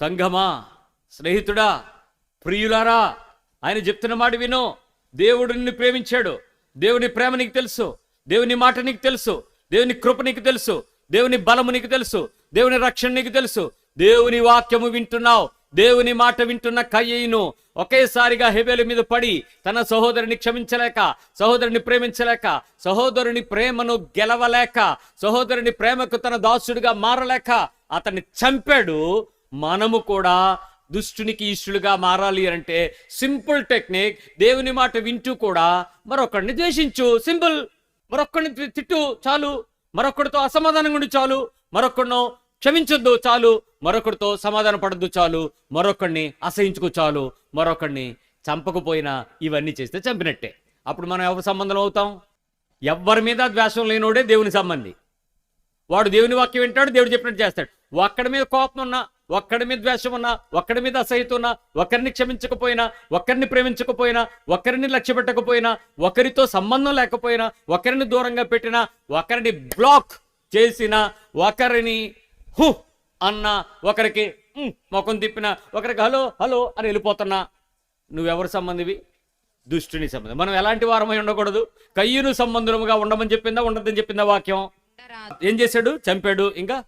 సంఘమా స్నేహితుడా ప్రియులారా ఆయన చెప్తున్న మాట విను. దేవుడు నిన్ను ప్రేమించాడు. దేవుని ప్రేమ నీకు తెలుసు. దేవుని మాట నీకు తెలుసు. దేవుని కృప నీకు తెలుసు. దేవుని బలము నీకు తెలుసు. దేవుని రక్షణ నీకు తెలుసు. దేవుని వాక్యము వింటున్నావు. దేవుని మాట వింటున్న కయ్యను ఒకేసారిగా హెబేలు మీద పడి తన సహోదరుని క్షమించలేక సహోదరుని ప్రేమించలేక సహోదరుని ప్రేమను గెలవలేక సహోదరుని ప్రేమకు తన దాసుడిగా మారలేక అతన్ని చంపాడు. మనము కూడా దుష్టునికి ఇష్టలుగా మారాలి అంటే సింపుల్ టెక్నిక్ దేవుని మాట వింటూ కూడా మరొకరిని ద్వేషించు. సింపుల్. మరొకరిని తి- తిట్టు చాలు. మరొకడితో అసమాధానం ఉండి చాలు. మరొకడినో క్షమించొద్దు చాలు. మరొకరితో సమాధాన పడద్దు చాలు. మరొకడిని అసహించుకో చాలు. మరొకడిని చంపకపోయినా ఇవన్నీ చేస్తే చంపినట్టే. అప్పుడు మనం ఎవరి సంబంధం అవుతాం? ఎవ్వరి మీద ద్వేషం లేనోడే దేవుని సంబంధి. వాడు దేవుని వాక్యం వింటాడు దేవుడు చెప్పినట్టు చేస్తాడు. ఒక్కడి మీద కోపం ఉన్నా ఒక్కడి మీద ద్వేషం ఉన్నా ఒక్కడి మీద అసహ్యత ఉన్నా ఒకరిని క్షమించకపోయినా ఒకరిని ప్రేమించకపోయినా ఒకరిని లక్ష్య పెట్టకపోయినా ఒకరితో సంబంధం లేకపోయినా ఒకరిని దూరంగా పెట్టినా ఒకరిని బ్లాక్ చేసిన ఒకరిని హు అన్న ఒకరికి ముఖం తిప్పిన ఒకరికి హలో హలో అని వెళ్ళిపోతున్నా. నువ్వెవరి సంబంధివి? దుష్టుని సంబంధం. మనం ఎలాంటి వారమై ఉండకూడదు. కయ్యూను సంబంధముగా ఉండమని చెప్పిందా ఉండదని చెప్పిందా వాక్యం? ఏం చేశాడు? చంపాడు. ఇంకా?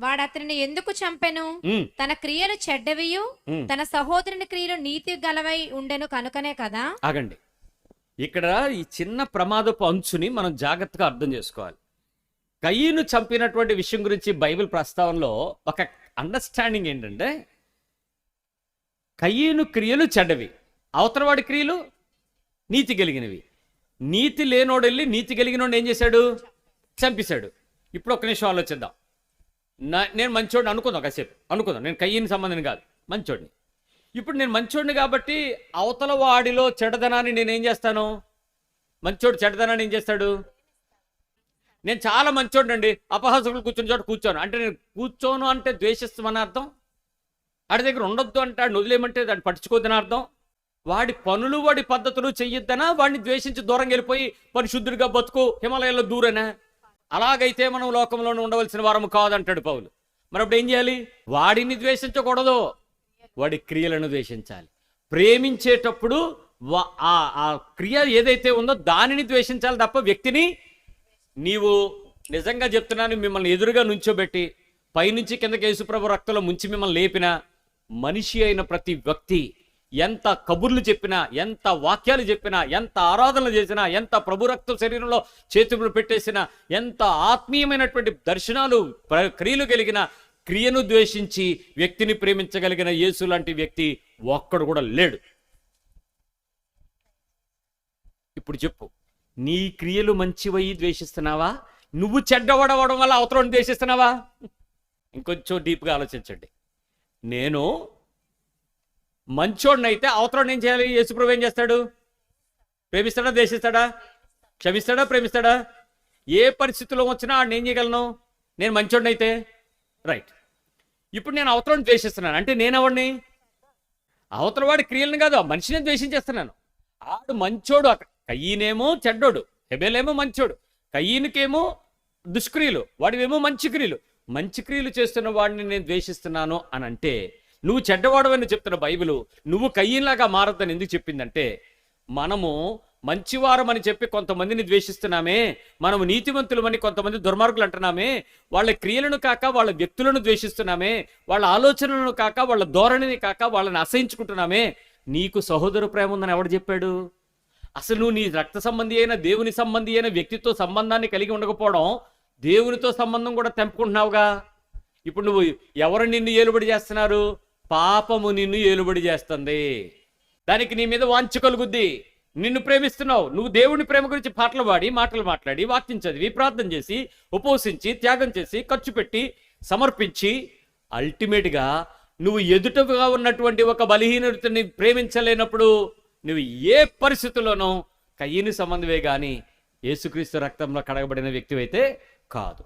వాడు అతనిని ఎందుకు చంపెను? తన క్రియలు చెడ్డవియు. తన సహోదరుని క్రియలు నీతి గలవై ఉండెను కనుకనే కదా? ఆగండి. ఇక్కడ ఈ చిన్న ప్రమాదపు అంచుని మనం జాగ్రత్తగా అర్థం చేసుకోవాలి. కయ్యను చంపినటువంటి విషయం గురించి బైబిల్ ప్రస్తావనలో ఒక అండర్స్టాండింగ్ ఏంటంటే కయ్యను క్రియలు చెడ్డవి. అవతలవాడి క్రియలు నీతి కలిగినవి. నీతి లేనోడు వెళ్ళి నీతి కలిగినోడు ఏం చేశాడు? చంపేశాడు. ఇప్పుడు ఒక్క నిమిషం ఆలోచిద్దాం. నా నేను మంచోడిని అనుకుందాం కాసేపు. అనుకుందాం. నేను కయ్యని సంబంధం కాదు. మంచోడిని. ఇప్పుడు నేను మంచోడిని కాబట్టి అవతల వాడిలో చెడదనాన్ని నేనేం చేస్తాను? మంచోడు చెడదనాన్ని ఏం చేస్తాడు? నేను చాలా మంచోడిని అండి అపహాసకులు కూర్చుని చోట కూర్చోను. అంటే నేను కూర్చోను అంటే ద్వేషిస్తామని అర్థం? వాడి దగ్గర ఉండొద్దు అంటే వాడిని వదిలేయమంటే దాన్ని పట్టించుకోద్దని అర్థం? వాడి పనులు వాడి పద్ధతులు చెయ్యొద్దనా? వాడిని ద్వేషించి దూరం వెళ్ళిపోయి పరిశుద్ధుడిగా బతుకు హిమాలయాల్లో దూరనా? అలాగైతే మనం లోకంలోనే ఉండవలసిన వారము కాదంటాడు పౌలు. మరి అప్పుడు ఏం చేయాలి? వాడిని ద్వేషించకూడదు. వాడి క్రియలను ద్వేషించాలి. ప్రేమించేటప్పుడు ఆ ఆ క్రియ ఏదైతే ఉందో దానిని ద్వేషించాలి తప్ప వ్యక్తిని నీవు నిజంగా చెప్తున్నాను మిమ్మల్ని ఎదురుగా నుంచోబెట్టి పైనుంచి కిందకి యేసుప్రభు రక్తంలో ముంచి మిమ్మల్ని లేపిన మనిషి అయిన ప్రతి వ్యక్తి ఎంత కబుర్లు చెప్పినా ఎంత వాక్యాలు చెప్పినా ఎంత ఆరాధనలు చేసినా ఎంత ప్రభు రక్త శరీరంలో చేతులు పెట్టేసినా ఎంత ఆత్మీయమైనటువంటి దర్శనాలు ప్ర- క్రియలు కలిగిన క్రియను ద్వేషించి వ్యక్తిని ప్రేమించగలిగిన యేసు లాంటి వ్యక్తి ఒక్కడు కూడా లేడు. ఇప్పుడు చెప్పు నీ క్రియలు మంచివయ్యి ద్వేషిస్తున్నావా? నువ్వు చెడ్డవడవడం వల్ల అవతరం ద్వేషిస్తున్నావా? ఇంకొంచెం డీప్గా ఆలోచించండి. నేను మంచోడినైతే అవతరం ఏం చేయాలి? యేసుప్రభు ఏం చేస్తాడు? ప్రేమిస్తాడా? దేశిస్తాడా క్షమిస్తాడా? ప్రేమిస్తాడా? ఏ పరిస్థితిలో వచ్చినా ఆడిని ఏం చేయగలను? నేను మంచోడినైతే. రైట్. ఇప్పుడు నేను అవతరం ద్వేషిస్తున్నాను. అంటే నేనెవడిని? అవతల వాడి క్రియలను కాదు ఆ మనిషిని ద్వేషించేస్తున్నాను. ఆడు మంచోడు అక్కడ. కయ్యనేమో చెడ్డోడు హెబేలేమో మంచోడు. కయ్యనికేమో దుష్క్రియలు వాడివేమో మంచి క్రియలు. మంచి క్రియలు చేస్తున్న వాడిని నేను ద్వేషిస్తున్నాను అని అంటే నువ్వు చెడ్డవాడవని చెప్తున్న బైబిల్ నువ్వు కయ్యంలాగా మారద్దని ఎందుకు చెప్పిందంటే మనము మంచివారం అని చెప్పి కొంతమందిని ద్వేషిస్తున్నామే మనము నీతివంతులమని కొంతమంది దుర్మార్గులు అంటున్నామే వాళ్ళ క్రియలను కాక వాళ్ళ వ్యక్తులను ద్వేషిస్తున్నామే వాళ్ళ ఆలోచనలను కాక వాళ్ళ ధోరణిని కాక వాళ్ళని అసహించుకుంటున్నామే. నీకు సహోదర ప్రేమ ఉందని ఎవడు చెప్పాడు? అసలు నువ్వు నీ రక్త సంబంధి అయిన దేవుని సంబంధి అయిన వ్యక్తితో సంబంధాన్ని కలిగి ఉండకపోవడం దేవునితో సంబంధం కూడా తెంపుకుంటున్నావుగా. ఇప్పుడు నువ్వు ఎవరు నిన్ను ఏలుబడి చేస్తున్నారు? పాపము నిన్ను ఏలుబడి చేస్తుంది. దానికి నీ మీద వాంఛ కలుగుద్ది. నిన్ను ప్రేమిస్తున్నావు. నువ్వు దేవుని ప్రేమ గురించి పాటలు పాడి మాటలు మాట్లాడి వాక్యం చదివి ప్రార్థన చేసి ఉపవసించి త్యాగం చేసి ఖర్చు పెట్టి సమర్పించి అల్టిమేట్గా నువ్వు ఎదుటగా ఉన్నటువంటి ఒక బలహీనతని ప్రేమించలేనప్పుడు నువ్వు ఏ పరిస్థితుల్లోనూ కయ్యని సంబంధమే కానీ యేసుక్రీస్తు రక్తంలో కడగబడిన వ్యక్తివైతే కాదు.